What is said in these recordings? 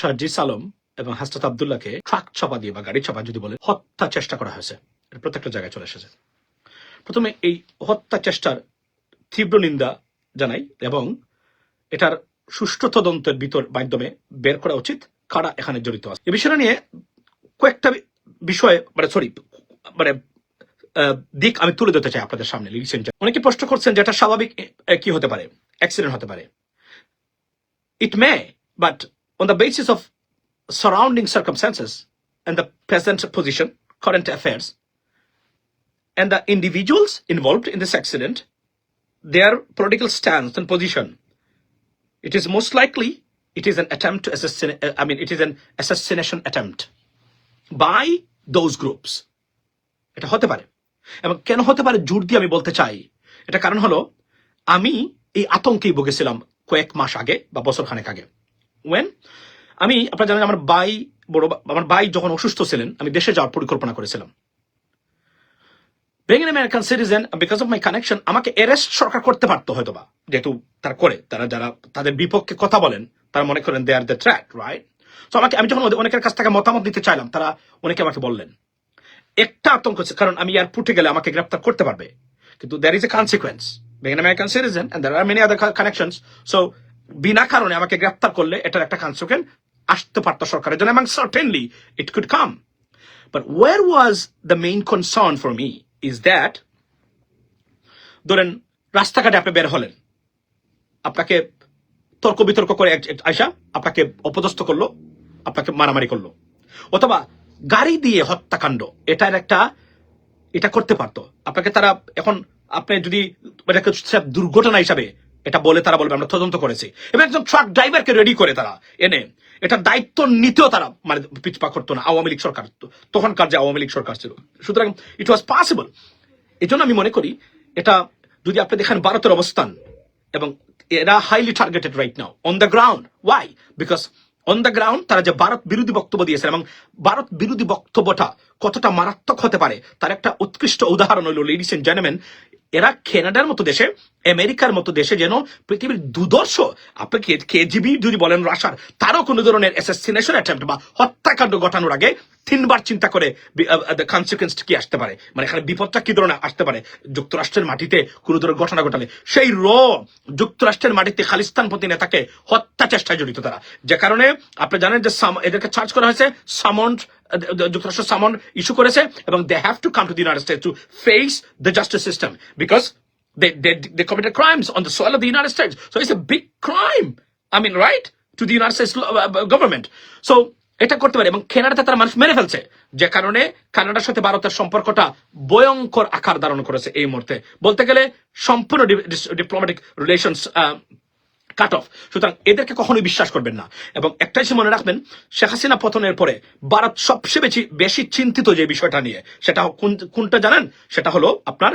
শারজিস আলম এবং হাসরাত আবদুল্লাহকে ট্রাক চাপা দিয়ে বা গাড়ি চাপা যদি বলে হত্যা চেষ্টা করা হয়েছে। প্রত্যেকটা জায়গায় চলে এসেছে। প্রথমে এই হত্যা চেষ্টার তীব্র নিন্দা জানাই এবং এটার সুষ্ঠু তদন্তের ভিতর মাধ্যমে বের করা উচিত কারা এখানে জড়িত আছে। এই বিষয়টা নিয়ে কয়েকটা বিষয়ে মানে সরি মানে দিক আমি তুলে ধরতে চাই আপনাদের সামনে লিখছেন অনেকে প্রশ্ন করছেন যে এটা স্বাভাবিক কি হতে পারে অ্যাক্সিডেন্ট হতে পারে। ইট may, but on the basis of surrounding circumstances and the present position, current affairs, and the individuals involved in this accident, their political stance and position, it is most likely it is an attempt to assassinate. I mean, it is an assassination attempt by those groups. এটা হতে পারে এবং কেন হতে পারে জোর দিয়ে আমি বলতে চাই এটা কারণ হলো আমি এই আতঙ্কেই ভুগেছিলাম কয়েক মাস আগে বা বছর খানেক আগে ওয়েন আমি আপনারা জানেন আমার ভাই বড় আমার ভাই যখন অসুস্থ ছিলেন আমি দেশে যাওয়ার পরিকল্পনা করেছিলাম। Bengal American citizen because of my connection আমাকে অ্যারেস্ট সরকার করতে পারতো হয়তো বা যেহেতু তারা করে তারা যারা তাদের বিপক্ষে কথা বলেন তারা মনে করেন they are the track right তো আমাকে আমি যখন অনেকের কাছ থেকে মতামত দিতে চাইলাম তারা অনেকে আমাকে বললেন। একটা আতঙ্ক ছিল, কারণ আমি এয়ারপোর্টে গেলে আমাকে গ্রেপ্তার করতে পারবে। কিন্তু there is a consequence being American citizen and there are many other connections so বিনা কারণে আমাকে গ্রেপ্তার করলে এটার একটা কনসিকুয়েন্স আসতে পারতো সরকারের জন্য, এবং certainly it could come but where was the main concern for me is that ধরেন, রাস্তাঘাটে আপনি বের হলেন। আপনাকে তর্ক বিতর্ক করে আয়সা আপনাকে অপদস্থ করল, আপনাকে মারামারি করল। অথবা গাড়ি দিয়ে হত্যাকাণ্ড, এটার একটা, এটা করতে পারতো। আপনাকে তারা এখন, আপনি যদি, এটাকে দুর্ঘটনা হিসাবে এটা বলে তারা বলবে, আমরা তদন্ত করেছি। এবং একজন ট্রাক ড্রাইভারকে রেডি করে তারা এনে, এটা দায়িত্ব নিতেও তারা মানে পিছপা করতো না, আওয়ামী লীগ সরকার, তখনকার যে আওয়ামী লীগ সরকার ছিল। সুতরাং ইট ওয়াজ পসিবল এই জন্য আমি মনে করি, এটা যদি আপনি দেখেন ভারতের অবস্থান, এবং এরা highly targeted right now on the ground why because on the ground তারা যে ভারত বিরোধী বক্তব্য দিয়েছে এবং ভারত বিরোধী বক্তব্যটা কতটা মারাত্মক হতে পারে, তার একটা উৎকৃষ্ট উদাহরণ হলো লেডিস এন্ড জেন্টলম্যান এরা কানাডার মতো দেশে আমেরিকার মতো দেশে যেন পৃথিবীর দুদর্শ, আপনি কেজিবি যদি বলেন রাশার, তারও কোনো ধরনের অ্যাসাসিনেশন অ্যাটেম্প্ট বা হত্যাকাণ্ড ঘটানোর আগে তিনবার চিন্তা করে কনসিকুয়েন্স কি আসতে পারে? মানে এখানে বিপদটা কি ধরনের আসতে পারে? যুক্তরাষ্ট্রের মাটিতে কোনো ধরনের ঘটনা ঘটালে। সেই র, যুক্তরাষ্ট্রের মাটিতে খালিস্তানপন্থী নেতাকে হত্যা চেষ্টায় জড়িত তারা। যে কারণে আপনি জানেন যে এদেরকে চার্জ করা হয়েছে, সামন্ড যুক্তরাষ্ট্র সামন ইস্যু করেছে এবং they have to come to the United States to face the justice system because they, they, they committed crimes on the soil of the United States. So it's a big crime. I mean, right? To the United States uh, uh, government. So এটা করতে পারে এবং কেনাডাতে তারা মানুষ মেরে ফেলছে যে কারণে কানাডার সাথে ভারতের সম্পর্কটা ভয়ঙ্কর আকার ধারণ করেছে এই মুহূর্তে বলতে গেলে সম্পূর্ণ ডিপ্লোম্যাটিক রিলেশনস কাট অফ সুতরাং এদেরকে কখনোই বিশ্বাস করবেন না। এবং একটাই সে মনে রাখবেন, শেখ হাসিনা পতনের পরে ভারত সবচেয়ে বেশি বেশি চিন্তিত যে বিষয়টা নিয়ে, সেটা কোনটা জানেন? সেটা হলো আপনার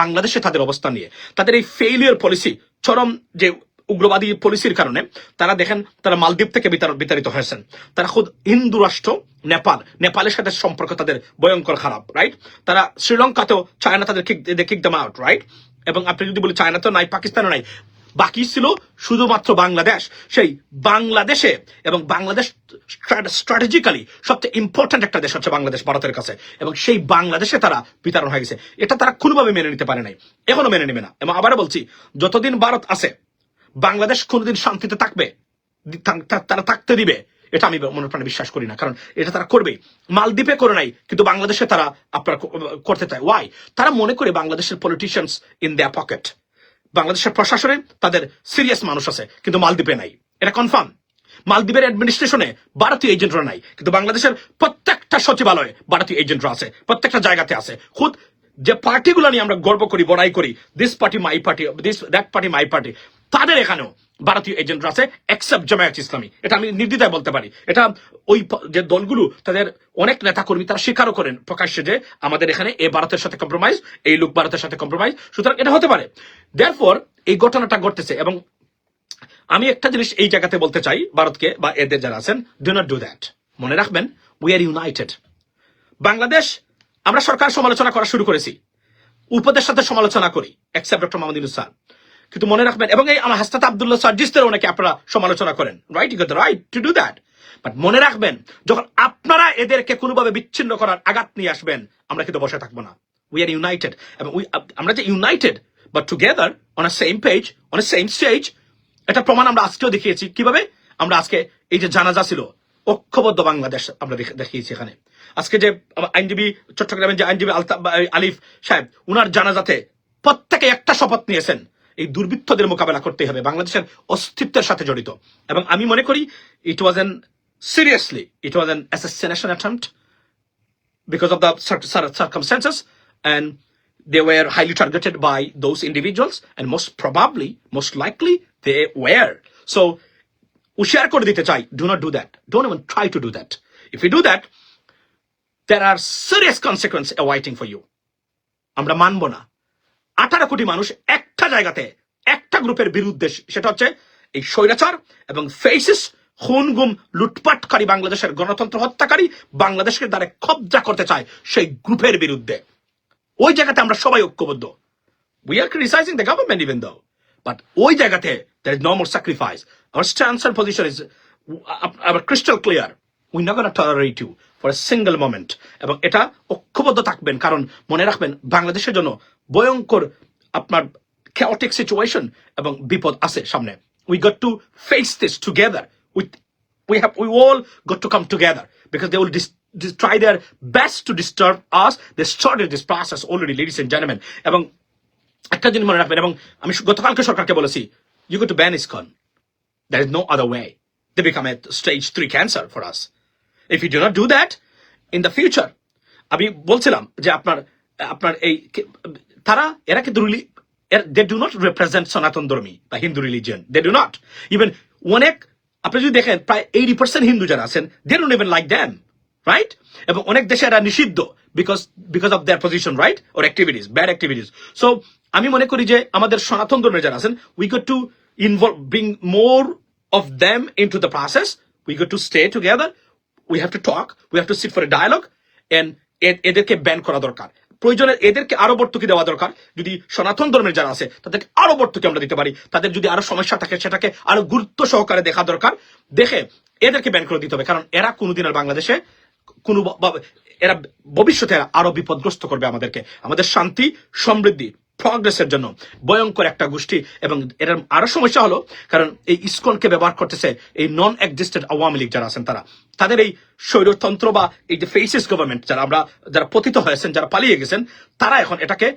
বাংলাদেশে তাদের অবস্থান নিয়ে। তাদের এই ফেইলিয়ার পলিসি চরম যে উগ্রবাদী পলিসির কারণে, তারা দেখেন, তারা মালদ্বীপ থেকে বিতাড়িত হয়েছেন। তারা খুদ হিন্দু রাষ্ট্র, নেপাল। নেপালের সাথে সম্পর্ক তাদের ভয়ঙ্কর খারাপ রাইট তারা শ্রীলঙ্কাতেও চায়না তাদের কিক কিক আউট রাইট এবং আপনি যদি বলি চায়নাতেও নাই, পাকিস্তানও নাই বাকি ছিল শুধুমাত্র বাংলাদেশ। সেই বাংলাদেশে এবং বাংলাদেশ স্ট্র্যাটেজিক্যালি সবচেয়ে ইম্পর্ট্যান্ট একটা দেশ হচ্ছে বাংলাদেশ ভারতের কাছে। এবং সেই বাংলাদেশে তারা বিতরণ হয়ে গেছে। এটা তারা কোনোভাবে মেনে নিতে পারে নাই। এখনও মেনে নেবে না। এবং আবারও বলছি, যতদিন ভারত আছে, বাংলাদেশ কোনোদিন শান্তিতে থাকবে তারা থাকতে দিবে। এটা আমি মনে প্রাণে বিশ্বাস করি না। কারণ এটা তারা করবে মালদ্বীপে করে নাই, কিন্তু বাংলাদেশে তারা আপনার করতে চায়। ওয়াই তারা মনে করে বাংলাদেশের পলিটিশিয়ানস ইন দেয়ার পকেট বাংলাদেশের প্রশাসনে তাদের সিরিয়াস মানুষ আছে, কিন্তু মালদ্বীপে নাই। এটা কনফার্ম মালদ্বীপের অ্যাডমিনিস্ট্রেশনে ভারতীয় এজেন্টরা নাই, কিন্তু বাংলাদেশের প্রত্যেকটা সচিবালয়ে ভারতীয় এজেন্টরা আছে, প্রত্যেকটা জায়গাতে আছে। খুদ যে পার্টিগুলো নিয়ে আমরা গর্ব করি, বড়াই করি this party my party this that party my party তাদের এখানেও ভারতীয় এজেন্টরা আছে এক্সেপ্ট জামায়াত ইসলামী। এটা আমি নির্দ্বিধায় বলতে পারি। এটা ওই যে দলগুলো, তাদের অনেক নেতা কর্মী তারা স্বীকারও করেন প্রকাশ্যে যে আমাদের এখানে এ ভারতের সাথে কম্প্রোমাইজ এই লোক ভারতের সাথে কম্প্রোমাইজ সুতরাং এটা হতে পারে। দেয়ারফর এই ঘটনাটা ঘটতেছে এবং আমি একটা জিনিস এই জায়গাতে বলতে চাই ভারতকে বা এদের যারা আছেন ডু নট ডু দ্যাট মনে রাখবেন উই আর ইউনাইটেড বাংলাদেশ, আমরা সরকার সমালোচনা করা শুরু করেছি। উপদেশ সাথে সমালোচনা করি এক্সেপ্ট ডক্টর ইউনুস স্যার কিন্তু মনে রাখবেন, এবং এই আমার হাস্তাত আব্দুল্লাহ সার্জিসদের অনেকে আপনারা সমালোচনা করেন। Right you right to do that but মনে রাখবেন, যখন আপনারা এদেরকে কোনোভাবে বিচ্ছিন্ন করার আঘাত নিয়ে আসবেন, আমরা কিন্তু বসে থাকব না। উই আর ইউনাইটেড এবং we- আমরা যে united but together on a same page on a same stage এটা প্রমাণ আমরা আজকেও দেখিয়েছি। কীভাবে? আমরা আজকে এই যে জানাজা ছিল, ঐক্যবদ্ধ বাংলাদেশ আমরা দেখিয়েছি এখানে। আজকে যে আইনজীবী, চট্টগ্রামের যে আইনজীবী আলিফ সাহেব, উনার জানাজাতে প্রত্যেকে একটা শপথ নিয়েছেন। এই দুর্বৃত্তদের মোকাবেলা করতে হবে, বাংলাদেশের অস্তিত্বের সাথে জড়িত। এবং আমি মনে করি it was an seriously it was an assassination attempt the cir- cir- circumstances and they were highly targeted by those individuals and most probably most likely they were so do not do that don't even try to do that if you do that there are serious consequences awaiting for you আমরা মানব না আঠারো কোটি মানুষ একটা জায়গাতে একটা গ্রুপের বিরুদ্ধে সেটা হচ্ছে এই স্বৈরাচার এবং ফেসিস খুন গুম লুটপাটকারী বাংলাদেশের গণতন্ত্র হত্যাকারী বাংলাদেশকে দ্বারা কবজা করতে চায় সেই গ্রুপের বিরুদ্ধে ওই জায়গাতে আমরা সবাই ঐক্যবদ্ধ। We are criticizing the government even though but ওই জায়গাতে there is no more sacrifice our stance and position is আবার crystal clear we not gonna tolerate you for a single moment এবং এটা ঐক্যবদ্ধ থাকবেন, কারণ মনে রাখবেন বাংলাদেশের জন্য ভয়ঙ্কর আপনার chaotic situation এবং বিপদ আছে সামনে। To face this together with, we have, we all got to come together because they will dis- dis- try their best to disturb us they started this process already ladies and gentlemen এবং একটা জিনিস মনে রাখবেন এবং আমি গতকালকে সরকারকে বলেছি you go to ban ISKCON there is no other way they become a stage 3 cancer for us if you do not do that in the future আমি বলছিলাম যে আপনার আপনার এই তারা এরা কিন্তু দে ডু নট রিপ্রেজেন্ট সনাতন ধর্মী বা Hindu religion they do not even অনেক আপনি যদি দেখেন প্রায় এইটি পার্সেন্ট হিন্দু যারা আছেন they don't even like them right এবং অনেক দেশে এরা নিষিদ্ধ because because of their position right or activities bad activities so আমি মনে করি যে আমাদের সনাতন ধর্মের যারা আছেন we got to involve bring more of them into the process. We got to stay together. We have to talk. We have to sit for a dialogue. And এ- এদেরকে ব্যান করা দরকার প্রয়োজনে এদেরকে আরও ভর্তুকি দেওয়া দরকার যদি সনাতন ধর্মের যারা আছে, তাদেরকে আরও ভর্তুকি আমরা দিতে পারি তাদের যদি আরও সমস্যা থাকে, সেটাকে আরও গুরুত্ব সহকারে দেখা দরকার দেখে এদেরকে ব্যান করে দিতে হবে কারণ এরা কোনোদিন আর বাংলাদেশে কোনো এরা ভবিষ্যতে আরও বিপদগ্রস্ত করবে আমাদেরকে। আমাদের শান্তি, সমৃদ্ধি প্রগ্রেসের জন্য। ভয়ঙ্কর একটা গোষ্ঠী এবং এর আরও সমস্যা হলো, কারণ এই ইসকনকে ব্যবহার করতেছে এই নন এক্সিস্টেড আওয়ামী লীগ যারা আছেন তারা। তাদের এই স্বৈরতন্ত্র বা এই যে ফেসিস গভর্নমেন্ট যারা আমরা যারা পতিত হয়েছেন, যারা পালিয়ে গেছেন, তারা এখন এটাকে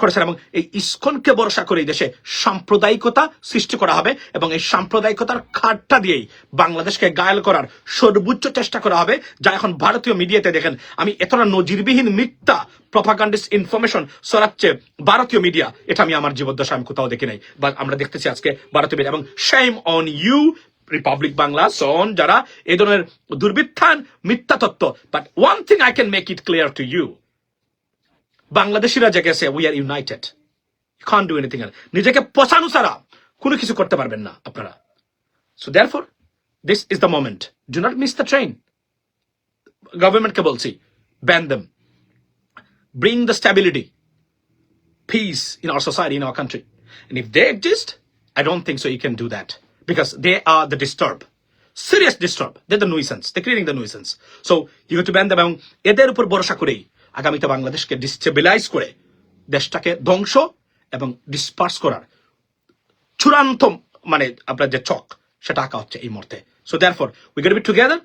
করেছেন এবং এই ইসকনকে ভরসা করে দেশে সাম্প্রদায়িকতা সৃষ্টি করা হবে এবং এই সাম্প্রদায়িকতার খাটটা দিয়েই বাংলাদেশকে গায়েল করার সর্বোচ্চ চেষ্টা করা হবে, যা এখন ভারতীয় মিডিয়াতে দেখেন। আমি এতটা নজিরবিহীন মিথ্যা প্রপাগান্ডিস ইনফরমেশন ছড়াচ্ছে ভারতীয় মিডিয়া, এটা আমি আমার জীবদ্দশা আমি কোথাও দেখি নাই। বা আমরা দেখতেছি আজকে ভারতীয় মিডিয়া। এবং shame on you Republic Bangla সন যারা এই ধরনের দুর্বৃত্থান মিথ্যা তত্ত্ব। But one thing I can make it clear to you বাংলাদেশিরা যে গেছে we are united Khan do anything নিজেকে পচানো ছাড়া কোনো কিছু করতে পারবেন না আপনারা so therefore this is the moment do not miss the train গভর্নমেন্টকে বলছি ban them bring the stability peace in our society, in our country. And if they exist, I don't think so you can do that because they are the disturb. Serious disturb. They're the nuisance. They're creating the nuisance. So you have to ban them এবং এদের উপর ভরসা করেই আগামীতে বাংলাদেশকে destabilise করে দেশটাকে ধ্বংস এবং ডিসপার্স করার চূড়ান্ত মানে আপনার যে চক, সেটা আঁকা হচ্ছে এই মুহূর্তে। So therefore we get be together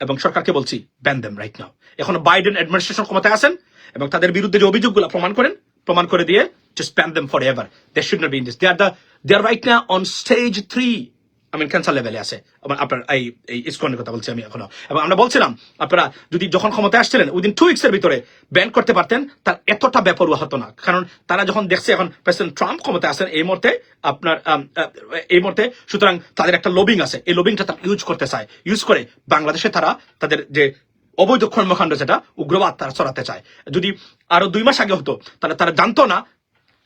এবং সরকারকে বলছি ব্যান দেম রাইট নাও এখন বাইডেন অ্যাডমিনিস্ট্রেশন ক্ষমতায় আছেন এবং তাদের বিরুদ্ধে যে অভিযোগগুলো প্রমাণ করেন, প্রমাণ করে দিয়ে just ban them forever they should not be in this they are the they are right না অন স্টেজ থ্রি আমি ক্যান্সার লেভেলে আছে। আপনার এই এই ইসকনের কথা বলছি আমি এখনও। এবং আমরা বলছিলাম, আপনারা যদি যখন ক্ষমতায় আসছিলেন উইদিন টু উইক্স এর ভিতরে ব্যান করতে পারতেন, তার এতটা বেপরোয়া হতো না। কারণ তারা যখন দেখছে এখন প্রেসিডেন্ট ট্রাম্প ক্ষমতায় আসেন এই মুহূর্তে আপনার এই মুহূর্তে সুতরাং তাদের একটা লবিং আছে। এই লবিংটা তারা ইউজ করতে চায়। ইউজ করে বাংলাদেশে তারা তাদের যে অবৈধ কর্মকাণ্ড, যেটা উগ্রবাদ তারা ছড়াতে চায়। যদি আরও দুই মাস আগে হতো, তাহলে তারা জানতো না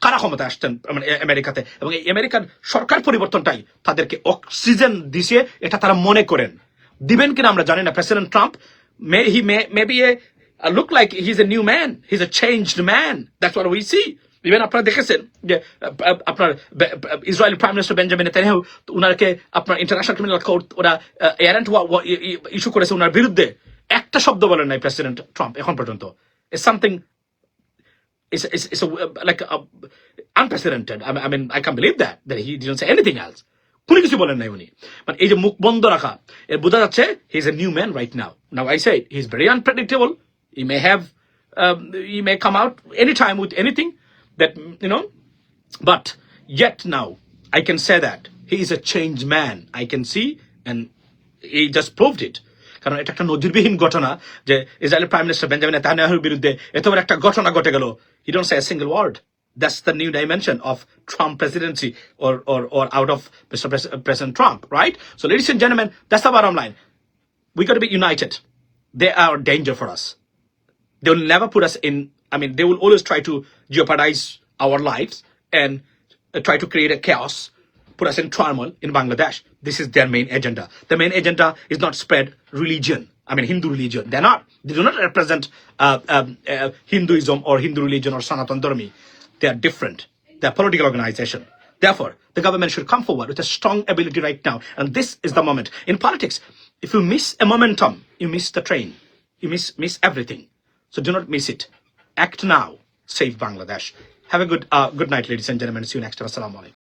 কারা ক্ষমতায় আসছেন মানে আমেরিকাতে। এবং এই আমেরিকার সরকার পরিবর্তনটাই তাদেরকে অক্সিজেন দিছে, এটা তারা মনে করেন। দিবেন কিনা আমরা জানি না। President Trump, may, he, may may be a look like he is a new man he is a changed man that's what we see even আপনারা দেখেছেন যে আপনার Israel prime minister Benjamin Netanyahu উনাকে আপনার ইন্টারন্যাশনাল ক্রিমিনাল কোর্ট ওরা এয়ারেন্ট issue করেছে ওনার বিরুদ্ধে। একটা শব্দ বলেন নাই প্রেসিডেন্ট ট্রাম্প এখন পর্যন্ত। It's something it's, it's, it's a, like a, unprecedented. I mean, I mean, I can't believe that that he didn't say anything else. কোনো কিছু বলেন নাই উনি মানে এই যে মুখ বন্ধ রাখা এর বোঝা যাচ্ছে he is a new man right now now aside he is very unpredictable he may have he may come out any time with anything that you know But yet now, I can say that he is a changed man. I can see, and he just proved it. কারণ এটা একটা নজিরবিহীন ঘটনা যে ইসরায়েলের prime minister Benjamin নেতানিয়াহুর বিরুদ্ধে এত বড় একটা ঘটনা ঘটে গেল he don't say a single word that's the new dimension of Trump presidency or or or out of Mr. Pres- President Trump right so ladies and gentlemen that's the bottom line we got to be united they are a danger for us they will never put us in i mean they will always try to jeopardize our lives and uh, try to create a chaos put us in turmoil in bangladesh this is their main agenda the main agenda is not spread religion i mean hindu religion they're not they do not represent uh, um, uh, hinduism or hindu religion or sanatan dharmi they are different they're political organization Therefore, the government should come forward with a strong ability right now. And this is the moment. In politics, if you miss a momentum, you miss the train. You miss miss everything. So do not miss it. Act now. Save Bangladesh. Have a good uh, good night, ladies and gentlemen. See you next time. Assalamu alaikum.